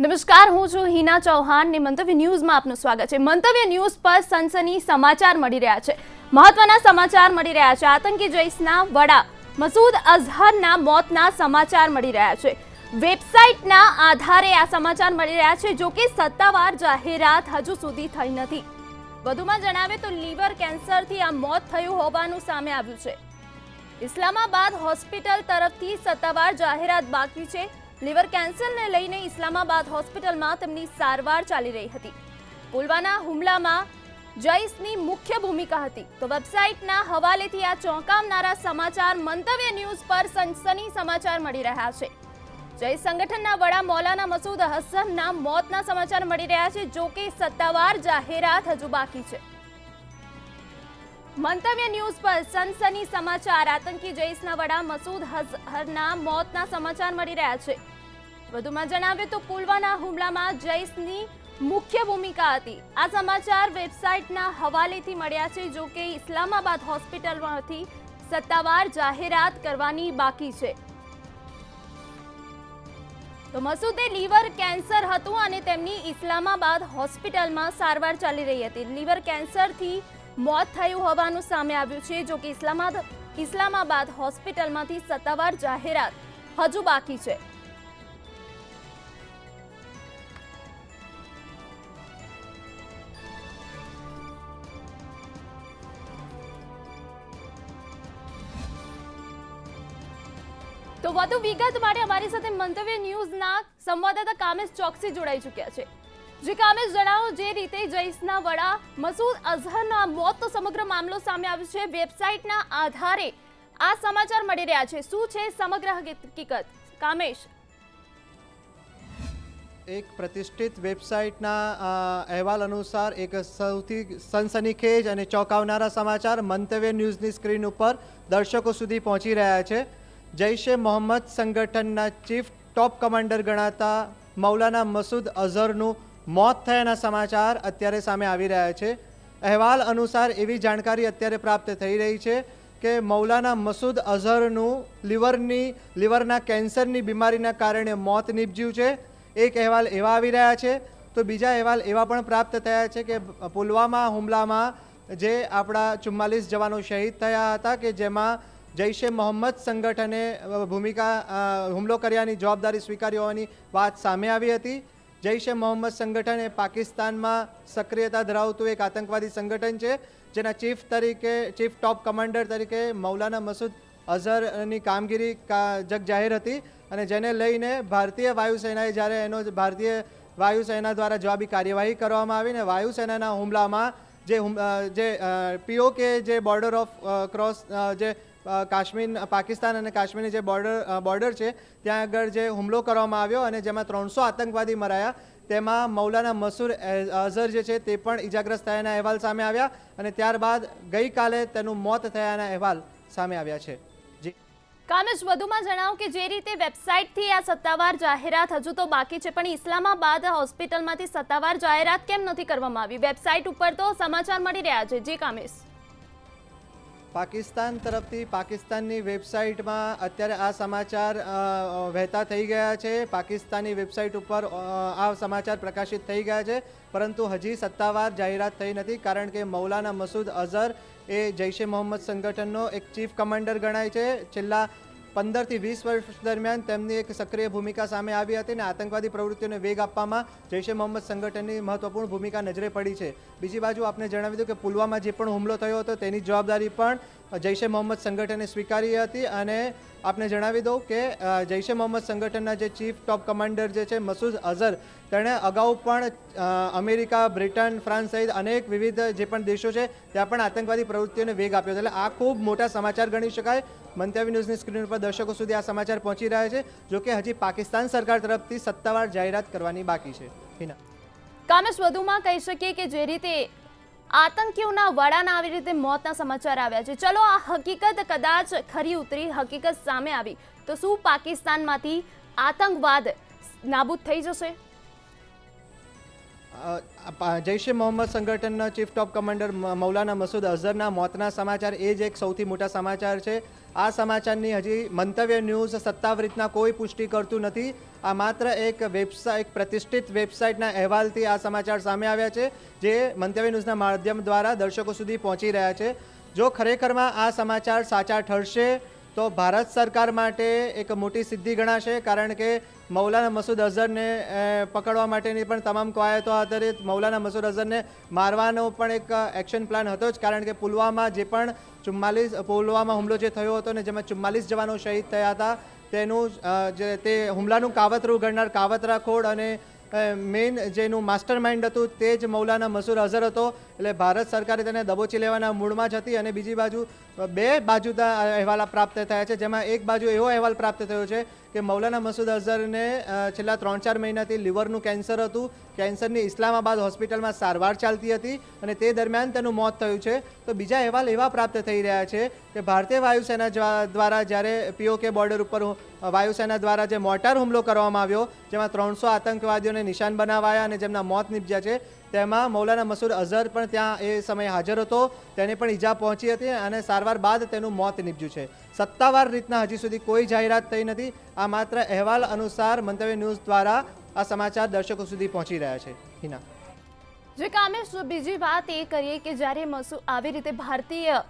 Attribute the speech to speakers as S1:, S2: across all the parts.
S1: નમસ્કાર, હું છું હિના ચૌહાણ. ને મંતવ્ય ન્યૂઝમાં આપનું સ્વાગત છે. મંતવ્ય ન્યૂઝ પર સનસની સમાચાર મળી રહ્યા છે. મહત્વના સમાચાર મળી રહ્યા છે. આતંકી જૈશના વડા મસૂદ અઝહરના મોતના સમાચાર મળી રહ્યા છે. વેબસાઇટના આધારે આ સમાચાર મળી રહ્યા છે, જો કે સત્તાવાર જાહેરાત હજુ સુધી થઈ નથી. વધુમાં જણાવે તો લીવર કેન્સરથી આ મોત થયું હોવાનું સામે આવ્યું છે. ઇસ્લામાબાદ હોસ્પિટલ તરફથી સત્તાવાર જાહેરાત બાકી છે. લીવર કેન્સરને લઈને ઇસ્લામાબાદ હોસ્પિટલમાં તેમની સારવાર ચાલી રહી હતી. પુલવાના હુમલામાં જૈશની મુખ્ય ભૂમિકા હતી. તો વેબસાઇટના હવાલેથી આ ચોંકાવનારા સમાચાર મંતવ્ય ન્યૂઝ પર સનસની સમાચાર મળી રહ્યા છે. જય સંગઠનના વડા મૌલાના મસૂદ હસનના મોતના સમાચાર મળી રહ્યા છે, જો કે સત્તાવાર જાહેરાત હજુ બાકી છે. મંતવ્ય ન્યૂઝ પર સનસની સમાચાર. આતંકી જૈશના વડા મસૂદ હઝહરના મોતના સમાચાર મળી રહ્યા છે. વધુમાં જણાવે તો પુલવાના હુમલામાં જૈશની મુખ્ય ભૂમિકા હતી. આ સમાચાર વેબસાઇટના હવાલેથી મળ્યા છે, જો કે ઇસ્લામાબાદ હોસ્પિટલમાંથી સત્તાવાર જાહેરાત કરવાની બાકી છે. તો મસૂદે લીવર કેન્સર હતું અને તેમની ઇસ્લામાબાદ હોસ્પિટલમાં સારવાર ચાલી રહી હતી. લીવર કેન્સરથી મોત થયું હોવાનું સામે આવ્યું છે, જો કે ઇસ્લામાબાદ ઇસ્લામાબાદ હોસ્પિટલમાંથી સત્તાવાર જાહેરાત હજુ બાકી છે. તો વધુ વિગત માટે અમારી સાથે મંતવ્ય ન્યૂઝના સંવાદદાતા કામેશ ચોકસી જોડાઈ ચૂક્યા છે. જે કામેશ, જણાવો જે રીતે જૈશના વડા મસૂદ અઝહરના મોત તો સમગ્ર મામલો સામે આવ્યો છે. વેબસાઇટના આધારે આ સમાચાર મળી રહ્યા છે. શું છે સમગ્ર હકીકત? કામેશ.
S2: એક પ્રતિષ્ઠિત વેબસાઇટના અહેવાલ અનુસાર એક સૌથી સનસનીખેજ અને ચોંકાવનારા સમાચાર મંતવ્ય ન્યૂઝની સ્ક્રીન ઉપર દર્શકો સુધી પહોંચી રહ્યા છે. જૈશે મોહમ્મદ સંગઠનના ચીફ ટોપ કમાન્ડર ગણાતા મૌલાના મસૂદ અઝહરનું મોત થયાના સમાચાર અત્યારે સામે આવી રહ્યા છે. અહેવાલ અનુસાર એવી જાણકારી અત્યારે પ્રાપ્ત થઈ રહી છે કે મૌલાના મસૂદ અઝહરનું લીવરની, લીવરના કેન્સરની બીમારીના કારણે મોત નીપજ્યું છે. એક અહેવાલ એવા આવી રહ્યા છે. તો બીજા અહેવાલ એવા પણ પ્રાપ્ત થયા છે કે પુલવામા હુમલામાં જે આપણા ચુમ્માલીસ જવાનો શહીદ થયા હતા કે જેમાં જૈશે મોહમ્મદ સંગઠને ભૂમિકા હુમલો કર્યાની જવાબદારી સ્વીકારી હોવાની વાત સામે આવી હતી. જૈશે મોહમ્મદ સંગઠન એ પાકિસ્તાનમાં સક્રિયતા ધરાવતું એક આતંકવાદી સંગઠન છે, જેના ચીફ તરીકે, ચીફ ટોપ કમાન્ડર તરીકે મૌલાના મસૂદ અઝહરની કામગીરી જગ જાહેર હતી અને જેને લઈને ભારતીય વાયુસેનાએ જ્યારે એનો ભારતીય વાયુસેના દ્વારા જવાબી કાર્યવાહી કરવામાં આવી ને વાયુસેનાના હુમલામાં જે જે પીઓકે જે બોર્ડર ઓફ ક્રોસ જે કાશ્મીર, પાકિસ્તાન અને કાશ્મીરની જે બોર્ડર બોર્ડર છે, ત્યાં આગળ જે હુમલો કરવામાં આવ્યો અને જેમાં ત્રણસો આતંકવાદી મરાયા. તેમાં મૌલાના મસૂર અઝહર જે છે તે પણ ઇજાગ્રસ્ત થયાના અહેવાલ સામે આવ્યા અને ત્યારબાદ ગઈકાલે તેનું મોત થયાના અહેવાલ સામે આવ્યા છે.
S1: કામેશ વધુમાં જણાવો કે જે રીતે વેબસાઇટથી આ સત્તાવાર જાહેરાત હજુ તો બાકી છે, પણ ઇસ્લામાબાદ હોસ્પિટલમાંથી સત્તાવાર જાહેરાત કેમ નથી કરવામાં આવી? વેબસાઇટ ઉપર તો સમાચાર મળી રહ્યા છે. જી કામેશ
S2: પાકિસ્તાન તરફથી પાકિસ્તાનની વેબસાઇટમાં અત્યારે આ સમાચાર વહેતા થઈ ગયા છે. પાકિસ્તાની વેબસાઇટ ઉપર આ સમાચાર પ્રકાશિત થઈ ગયા છે. પરંતુ હજી સત્તાવાર જાહેરાત થઈ નથી કારણ કે મૌલાના મસૂદ અઝહર એ જૈશે મોહમ્મદ સંગઠનનો એક ચીફ કમાન્ડર ગણાય છે. છેલ્લા પંદરથી વીસ વર્ષ દરમિયાન તેમની એક સક્રિય ભૂમિકા સામે આવી હતી અને આતંકવાદી પ્રવૃત્તિઓને વેગ આપવામાં જૈશે મોહમ્મદ સંગઠનની મહત્વપૂર્ણ ભૂમિકા નજરે પડી છે. બીજી બાજુ આપને જણાવી દઉં કે પુલવામા જે પણ હુમલો થયો હતો તેની જવાબદારી પણ જૈશે મોહમ્મદ સંગઠને સ્વીકારી હતી અને આપને જણાવી દઉં કે જૈશે મોહમ્મદ સંગઠનના જે ચીફ ટોપ કમાન્ડર જે છે, મસૂદ અઝહર, તેણે અગાઉ પણ અમેરિકા, બ્રિટન, ફ્રાન્સ સહિત અનેક વિવિધ જે પણ દેશો છે, ત્યાં પણ આતંકવાદી પ્રવૃત્તિઓને વેગ આપ્યો એટલે આ ખૂબ મોટા સમાચાર ગણી શકાય. મંતવ્ય ન્યૂઝની સ્ક્રીન પર દર્શકો સુધી આ સમાચાર પહોંચી રહ્યા છે, જો કે હજી પાકિસ્તાન સરકાર તરફથી સત્તાવાર જાહેરાત કરવાની બાકી છે.
S1: કામેશ વધુમાં કહી શકીએ કે જે રીતે આતંકીઓના વડાના આવી રીતે મોતના સમાચાર આવ્યા છે. ચલો આ હકીકત કદાચ ખરી ઉતરી, હકીકત સામે આવી. તો શું પાકિસ્તાનમાંથી આતંકવાદ નાબૂદ થઈ જશે?
S2: જૈશ એ મોહમ્મદ સંગઠનના chief top commander Maulana Masood અઝહરના મોતના સમાચાર એ જ એક સૌથી મોટા સમાચાર છે. આ સમાચારની હજી મંતવ્ય ન્યૂઝ સત્તાવાર રીતના કોઈ પુષ્ટિ કરતું નથી. આ માત્ર એક વેબસાઇટ પ્રતિષ્ઠિત વેબસાઇટના અહેવાલથી આ સમાચાર સામે આવ્યા છે, જે મંતવ્ય ન્યૂઝના માધ્યમ દ્વારા દર્શકો સુધી પહોંચી રહ્યા છે. જો ખરેખરમાં આ સમાચાર સાચા ઠરશે તો ભારત સરકાર માટે એક મોટી સિદ્ધિ ગણાશે, કારણ કે મૌલાના મસૂદ અઝહરને પકડવા માટેની પણ તમામ કવાયતો આધારિત મૌલાના મસૂદ અઝહરને મારવાનો પણ એક એક્શન પ્લાન હતો જ. કારણ કે પુલવામા જે પણ ચુમ્માલીસ, પુલવામા હુમલો જે થયો હતો ને જેમાં ચુમ્માલીસ જવાનો શહીદ થયા હતા, તેનું જે તે હુમલાનું કાવતરું કાવતરા ખોડ અને મેઇન જેનું માસ્ટર માઇન્ડ હતું તે જ મૌલાના મસૂર અઝહર હતો. એટલે ભારત સરકારે તેને દબોચી લેવાના મૂડમાં જ હતી અને બીજી બાજુ બે બાજુના અહેવાલ પ્રાપ્ત થયા છે, જેમાં એક બાજુ એવો અહેવાલ પ્રાપ્ત થયો છે કે મૌલાના મસૂદ અઝહરને છેલ્લા ત્રણ ચાર મહિનાથી લીવરનું કેન્સર હતું. કેન્સરની ઇસ્લામાબાદ હોસ્પિટલમાં સારવાર ચાલતી હતી અને તે દરમિયાન તેનું મોત થયું છે. તો બીજા અહેવાલ એવા પ્રાપ્ત થઈ રહ્યા છે કે ભારતીય વાયુસેના દ્વારા જ્યારે પીઓકે બોર્ડર ઉપર વાયુસેના દ્વારા જે મોર્ટાર હુમલો કરવામાં આવ્યો, જેમાં ત્રણસો આતંકવાદીઓને નિશાન બનાવાયા અને જેમના મોત નીપજ્યા છે તેમાં મૌલાના મસૂર અઝહર પણ ત્યાં એ સમયે હાજર હતો. તેને પણ ઈજા પહોંચી હતી અને સારવાર બાદ તેનું મોત નીપજ્યું છે. સત્તાવાર રીતના હજી સુધી કોઈ જાહેરાત થઈ નથી. આ માત્ર અહેવાલ અનુસાર મંતવ્ય ન્યૂઝ દ્વારા આ સમાચાર દર્શકો સુધી પહોંચી રહ્યા છે. હિના.
S1: જે કામે બીજી વાત એ કરીએ કે જ્યારે મસૂ આવી રીતે ભારતીય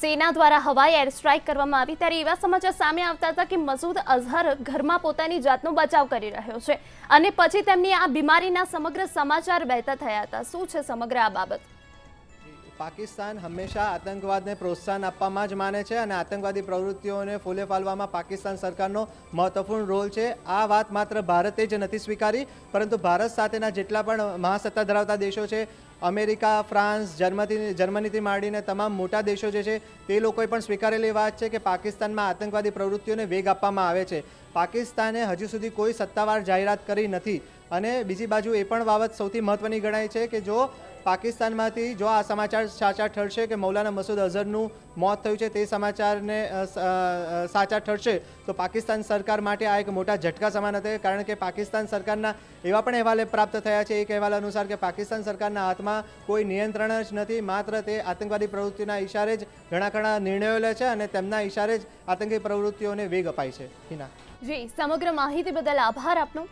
S1: સેના દ્વારા હવાઈ એર સ્ટ્રાઇક કરવામાં આવી ત્યારે એવા સમાચાર સામે આવતા હતા કે મસૂદ અઝહર ઘરમાં પોતાની જાતનો બચાવ કરી રહ્યો છે અને પછી તેમની આ બીમારીના સમગ્ર સમાચાર વહેતા થયા હતા. શું છે સમગ્ર આ બાબત?
S2: પાકિસ્તાન હંમેશા આતંકવાદને પ્રોત્સાહન આપવામાં જ માને છે અને આતંકવાદી પ્રવૃત્તિઓને ફૂલે ફાલવામાં પાકિસ્તાન સરકારનો મહત્વપૂર્ણ રોલ છે. આ વાત માત્ર ભારતે જ નથી સ્વીકારી, પરંતુ ભારત સાથેના જેટલા પણ મહાસત્તા ધરાવતા દેશો છે, અમેરિકા, ફ્રાન્સ, જર્મની, જર્મનીથી માંડીને તમામ મોટા દેશો જે છે, તે લોકોએ પણ સ્વીકારેલી વાત છે કે પાકિસ્તાનમાં આતંકવાદી પ્રવૃત્તિઓને વેગ આપવામાં આવે છે. પાકિસ્તાને હજુ સુધી કોઈ સત્તાવાર જાહેરાત કરી નથી. અને બીજી બાજુ એ પણ બાબત સૌથી મહત્વની ગણાય છે કે જો પાકિસ્તાનમાંથી જો આ સમાચાર સાચા ઠરશે કે મૌલાના મસૂદ અઝહરનું મોત થયું છે તે સમાચારને સાચા ઠરશે, તો પાકિસ્તાન સરકાર માટે આ એક મોટા ઝટકા સમાન હતા કારણ કે પાકિસ્તાન સરકારના એવા પણ અહેવાલે પ્રાપ્ત થયા છે, એક અહેવાલ અનુસાર કે પાકિસ્તાન સરકારના હાથમાં કોઈ નિયંત્રણ જ નથી, માત્ર તે આતંકવાદી પ્રવૃત્તિના ઇશારે જ ઘણા ઘણા નિર્ણયો લે છે અને તેમના ઇશારે જ આતંકી પ્રવૃત્તિઓને વેગ અપાય છે. હિના.
S1: જી, સમગ્ર માહિતી બદલ આભાર આપનો.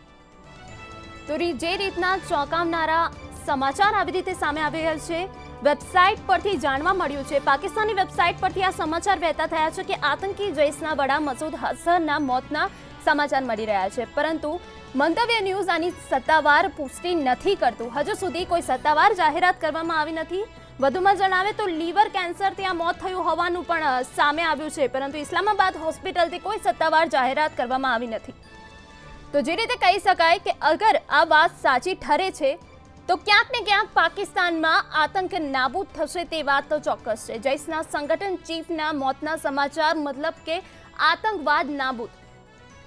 S1: તો જે રીતના ચોંકાવનારા સમાચાર આવી રીતે સામે આવી રહ્યા છે. વેબસાઇટ પરથી જાણવા મળ્યું છે પાકિસ્તાની વેબસાઇટ પરથી આ સમાચાર વહેતા થયા છે કે આતંકી જૈશના વડા મસૂદ હસનના મોતના સમાચાર મળી રહ્યા છે. પરંતુ મંતવ્ય ન્યૂઝ આની સત્તાવાર પુષ્ટિ નથી કરતું. હજુ સુધી કોઈ સત્તાવાર જાહેરાત કરવામાં આવી નથી. વધુમાં જણાવે તો લીવર કેન્સરથી આ મોત થયું હોવાનું પણ સામે આવ્યું છે. પરંતુ ઇસ્લામાબાદ હોસ્પિટલથી કોઈ સત્તાવાર જાહેરાત કરવામાં આવી નથી. તો જે રીતે કહી શકાય કે અગર આ વાત સાચી ઠરે છે તો ક્યાંક ને ક્યાંક પાકિસ્તાનમાં આતંક નાબૂદ થશે તે વાત તો ચોક્કસ છે. જૈશના સંગઠન ચીફના મોતના સમાચાર મતલબ કે આતંકવાદ નાબૂદ.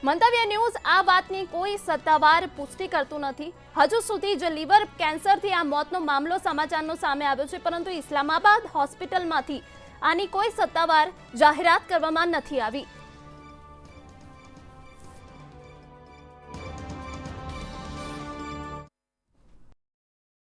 S1: મંતવ્ય ન્યૂઝ આ વાતની કોઈ સત્તાવાર પુષ્ટિ કરતું નથી. હજુ સુધી જે લીવર કેન્સરથી આ મોતનો મામલો સમાચારનો સામે આવ્યો છે, પરંતુ ઇસ્લામાબાદ હોસ્પિટલમાંથી આની કોઈ સત્તાવાર જાહેરાત કરવામાં નથી આવી.